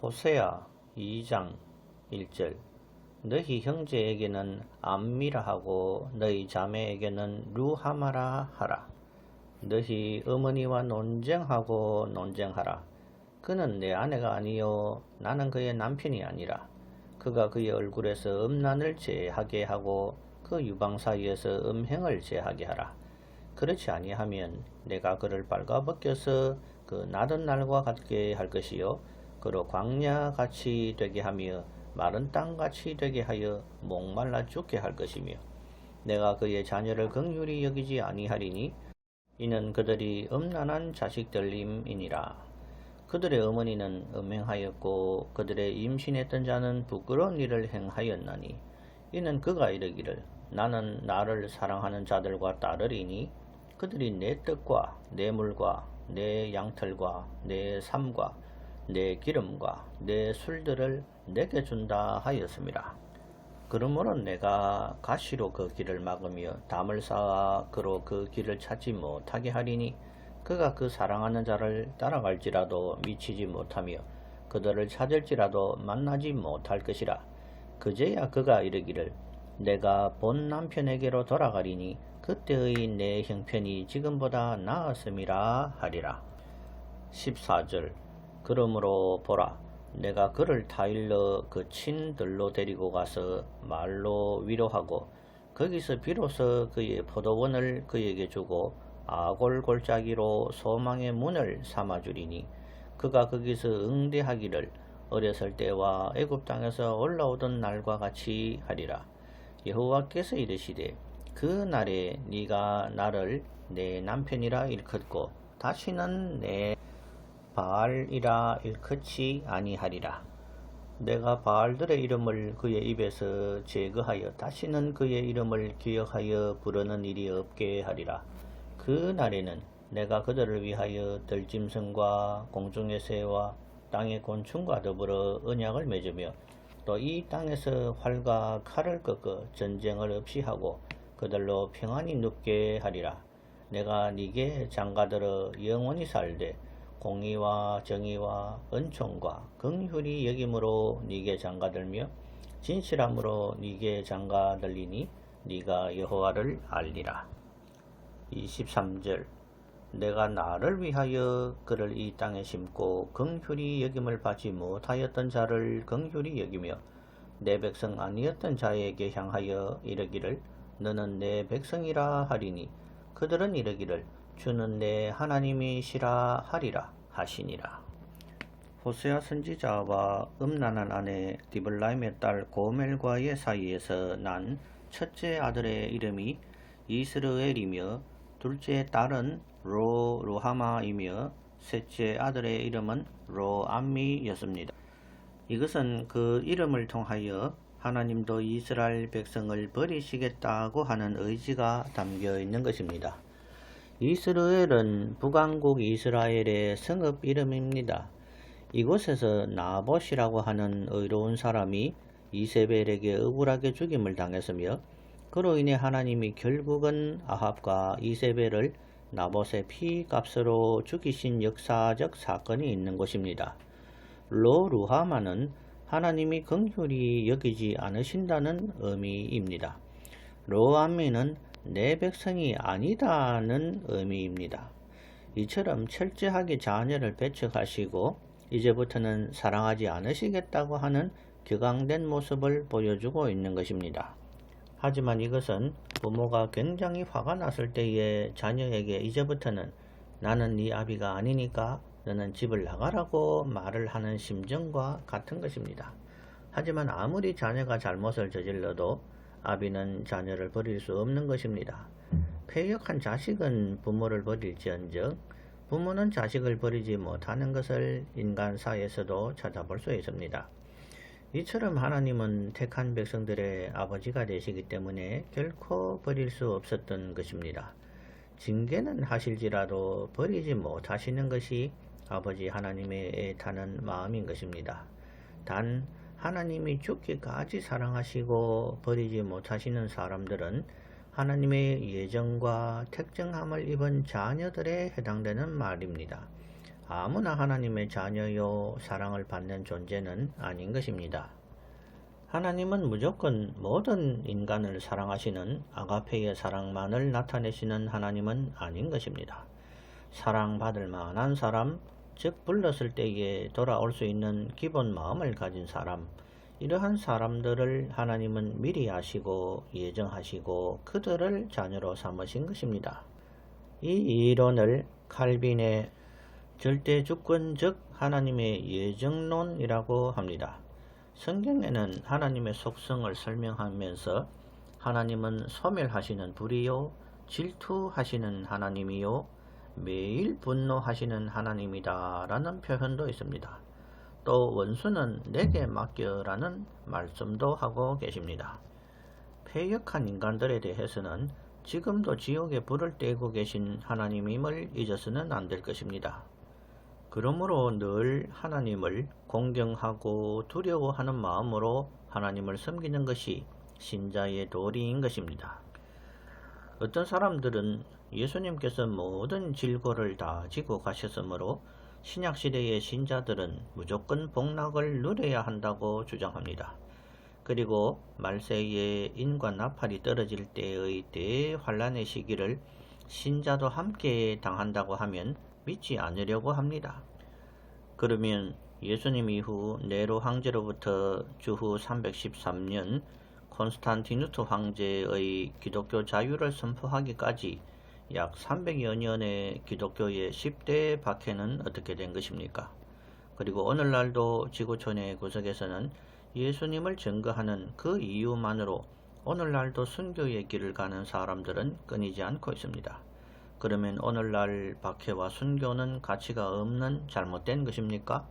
호세아 2장 1절 너희 형제에게는 암미라 하고 너희 자매에게는 루하마라 하라. 너희 어머니와 논쟁하고 논쟁하라. 그는 내 아내가 아니요 나는 그의 남편이 아니라 그가 그의 얼굴에서 음란을 제하게 하고 그 유방 사이에서 음행을 제하게 하라. 그렇지 아니하면 내가 그를 빨가 벗겨서 그 나던 날과 같게 할 것이요 그로 광야 같이 되게 하며 마른 땅 같이 되게 하여 목말라 죽게 할 것이며 내가 그의 자녀를 긍휼히 여기지 아니하리니 이는 그들이 음란한 자식들임이니라. 그들의 어머니는 음행하였고 그들의 임신했던 자는 부끄러운 일을 행하였나니 이는 그가 이르기를 나는 나를 사랑하는 자들과 따르리니 그들이 내 뜻과 내 물과 내 양털과 내 삶과 내 기름과 내 술들을 내게 준다 하였습니다. 그러므로 내가 가시로 그 길을 막으며 담을 쌓아 그로 그 길을 찾지 못하게 하리니 그가 그 사랑하는 자를 따라갈지라도 미치지 못하며 그들을 찾을지라도 만나지 못할 것이라. 그제야 그가 이르기를 내가 본 남편에게로 돌아가리니 그때의 내 형편이 지금보다 나았음이라 하리라. 14절 그러므로 보라 내가 그를 타일러 그 친들로 데리고 가서 말로 위로하고 거기서 비로소 그의 포도원을 그에게 주고 아골 골짜기로 소망의 문을 삼아 주리니 그가 거기서 응대하기를 어렸을 때와 애굽 땅에서 올라오던 날과 같이 하리라. 여호와께서 이르시되 그 날에 네가 나를 내 남편이라 일컫고 다시는 내 바알이라 일컫지 아니하리라. 내가 바알들의 이름을 그의 입에서 제거하여 다시는 그의 이름을 기억하여 부르는 일이 없게 하리라. 그 날에는 내가 그들을 위하여 들짐승과 공중의 새와 땅의 곤충과 더불어 언약을 맺으며 또 이 땅에서 활과 칼을 꺾어 전쟁을 없이 하고 그들로 평안히 눕게 하리라. 내가 네게 장가들어 영원히 살되 공의와 정의와 은총과 긍휼이 여김으로 네게 장가들며 진실함으로 네게 장가들리니 네가 여호와를 알리라. 23절 내가 나를 위하여 그를 이 땅에 심고 긍휼히 여김을 받지 못하였던 자를 긍휼히 여기며 내 백성 아니었던 자에게 향하여 이르기를 너는 내 백성이라 하리니 그들은 이르기를 주는 내 하나님이시라 하리라 하시니라. 호세아 선지자와 음란한 아내 디블라임의 딸 고멜과의 사이에서 난 첫째 아들의 이름이 이스르엘이며 둘째 딸은 로 루하마이며 셋째 아들의 이름은 로암미였습니다. 이것은 그 이름을 통하여 하나님도 이스라엘 백성을 버리시겠다고 하는 의지가 담겨 있는 것입니다. 이스라엘은 북왕국 이스라엘의 성읍 이름입니다. 이곳에서 나봇이라고 하는 의로운 사람이 이세벨에게 억울하게 죽임을 당했으며 그로 인해 하나님이 결국은 아합과 이세벨을 나봇의 피값으로 죽이신 역사적 사건이 있는 곳입니다. 로 루하마는 하나님이 긍휼히 여기지 않으신다는 의미입니다. 로암미는 내 백성이 아니다는 의미입니다. 이처럼 철저하게 자녀를 배척하시고 이제부터는 사랑하지 않으시겠다고 하는 격앙된 모습을 보여주고 있는 것입니다. 하지만 이것은 부모가 굉장히 화가 났을 때에 자녀에게 이제부터는 나는 네 아비가 아니니까 너는 집을 나가라고 말을 하는 심정과 같은 것입니다. 하지만 아무리 자녀가 잘못을 저질러도 아비는 자녀를 버릴 수 없는 것입니다. 폐역한 자식은 부모를 버릴지언정 부모는 자식을 버리지 못하는 것을 인간사에서도 찾아볼 수 있습니다. 이처럼 하나님은 택한 백성들의 아버지가 되시기 때문에 결코 버릴 수 없었던 것입니다. 징계는 하실지라도 버리지 못하시는 것이 아버지 하나님의 애타는 마음인 것입니다. 단 하나님이 죽기까지 사랑하시고 버리지 못하시는 사람들은 하나님의 예정과 택정함을 입은 자녀들에 해당되는 말입니다. 아무나 하나님의 자녀요 사랑을 받는 존재는 아닌 것입니다. 하나님은 무조건 모든 인간을 사랑하시는 아가페의 사랑만을 나타내시는 하나님은 아닌 것입니다. 사랑받을 만한 사람, 즉 불렀을 때에 돌아올 수 있는 기본 마음을 가진 사람, 이러한 사람들을 하나님은 미리 아시고 예정하시고 그들을 자녀로 삼으신 것입니다. 이 이론을 칼빈의 절대 주권적 하나님의 예정론이라고 합니다. 성경에는 하나님의 속성을 설명하면서 하나님은 소멸하시는 불이요, 질투하시는 하나님이요, 매일 분노하시는 하나님이다 라는 표현도 있습니다. 또 원수는 내게 맡겨라는 말씀도 하고 계십니다. 폐역한 인간들에 대해서는 지금도 지옥에 불을 떼고 계신 하나님임을 잊어서는 안 될 것입니다. 그러므로 늘 하나님을 공경하고 두려워하는 마음으로 하나님을 섬기는 것이 신자의 도리인 것입니다. 어떤 사람들은 예수님께서 모든 질고를 다 지고 가셨으므로 신약시대의 신자들은 무조건 복락을 누려야 한다고 주장합니다. 그리고 말세에 인과 나팔이 떨어질 때의 대환란의 시기를 신자도 함께 당한다고 하면 믿지 않으려고 합니다. 그러면 예수님 이후 네로 황제로부터 주후 313년 콘스탄티누스 황제의 기독교 자유를 선포하기까지 약 300여 년의 기독교의 10대 박해는 어떻게 된 것입니까? 그리고 오늘날도 지구촌의 구석에서는 예수님을 증거하는 그 이유만으로 오늘날도 순교의 길을 가는 사람들은 끊이지 않고 있습니다. 그러면 오늘날 박해와 순교는 가치가 없는 잘못된 것입니까?